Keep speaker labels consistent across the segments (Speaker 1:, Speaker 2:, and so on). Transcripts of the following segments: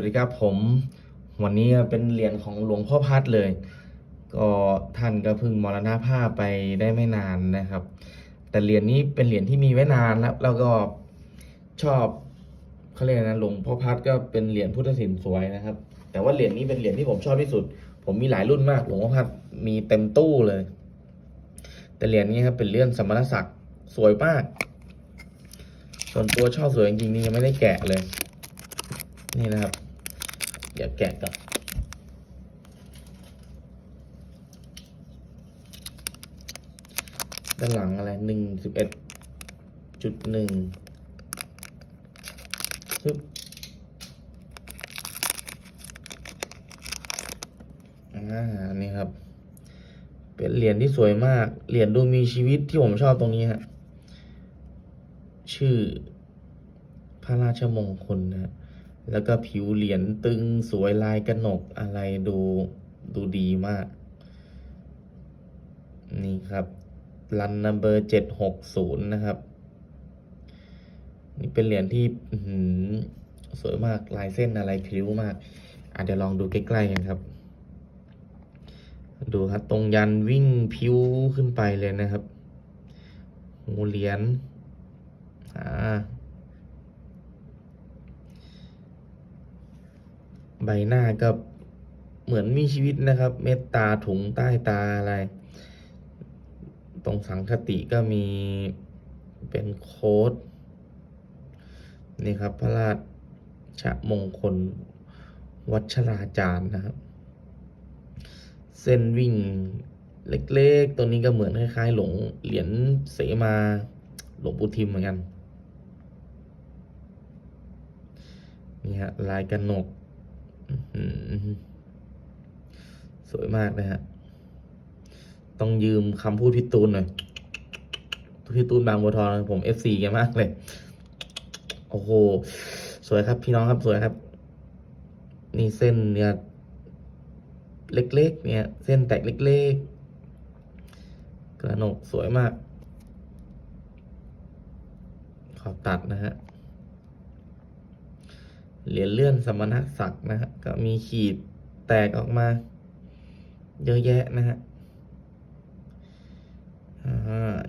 Speaker 1: สวัสดีครับผมวันนี้เป็นเหรียญของหลวงพ่อพัดเลย ก็ท่านก็เพิ่งมรณภาพไปได้ไม่นานนะครับ แต่เหรียญนี้เป็นเหรียญที่มีไว้นานแล้วแล้วก็ชอบเขาเรียกนะหลวงพ่อพัดก็เป็นเหรียญพุทธศิลป์สวยนะครับ แต่ว่าเหรียญนี้เป็นเหรียญที่ผมชอบที่สุด ผมมีหลายรุ่นมากหลวงพ่อพัดมีเต็มตู้เลย แต่เหรียญนี้ครับเป็นเลื่อนสมณศักดิ์สวยมาก ส่วนตัวชอบสวยจริงๆนี่ยังไม่ได้แกะเลย นี่นะครับ อย่าแกะกับด้านหลังอะไรหนึ่งสิบเอ็ดจุดหนึ่งปึ๊บอ่านนี้ครับ เป็นเหรียญที่สวยมาก เหรียญดูมีชีวิตที่ผมชอบตรงนี้ฮะ ชื่อพระราชมงคลนะฮะ แล้วก็ผิวเหรียญตึงสวยลายกระหนกอะไรดูดูดีมาก นี่ครับ รันนัมเบอร์เจ็ดหกศูนย์นะครับ นี่เป็นเหรียญที่หือสวยมากลายเส้นอะไรพริ้วมากอะเดี๋ยวลองดูใกล้ๆกันครับ ดูครับตรงยันวิ่งพิ้วขึ้นไปเลยนะครับหูเหรียญอ่า บหน้าก็เหมือนมีชีวิตนะครับ เม็ดตาถุงใต้ตาอะไร ตรงสังคติก็มีเป็นโค้ดนี่ครับ พระราชมงคล วัชราจารย์นะครับ เส้นวิ่งเล็กๆ ตัวนี้ก็เหมือนคล้ายๆ หลงเหรียญเสมาหลวงปู่ทิมเหมือนกัน นี่ฮะลายกระหนก สวยมากนะฮะ ต้องยืมคำพูดพี่ตูนหน่อยพี่ตูนบางบัวทองผม FC แกมากเลย โอ้โห สวยครับ พี่น้องครับสวยครับ นี่เส้นเนี่ย เล็กๆ เนี่ย เส้นแตกเล็กๆ กระหนกสวยมาก ขอบตัดนะฮะ เหรียญเลื่อนสมณศักดิ์นะฮะก็มีขีดแตกออกมา เยอะแยะนะฮะ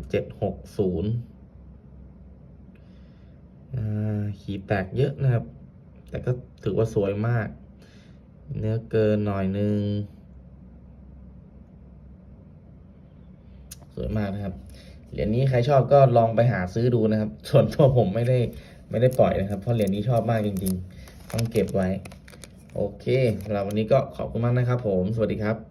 Speaker 1: เจ็ดหกศูนย์ขีดแตกเยอะนะครับ แต่ก็ถือว่าสวยมาก เนื้อเกินหน่อยนึง สวยมากนะครับ เหรียญนี้ใครชอบก็ลองไปหาซื้อดูนะครับ ส่วนตัวผมไม่ได้ไม่ได้ปล่อยนะครับ เพราะเหรียญนี้ชอบมากจริง ๆ ต้องเก็บไว้ โอเคสำหรับวันนี้ก็ขอบคุณมากนะครับผม สวัสดีครับ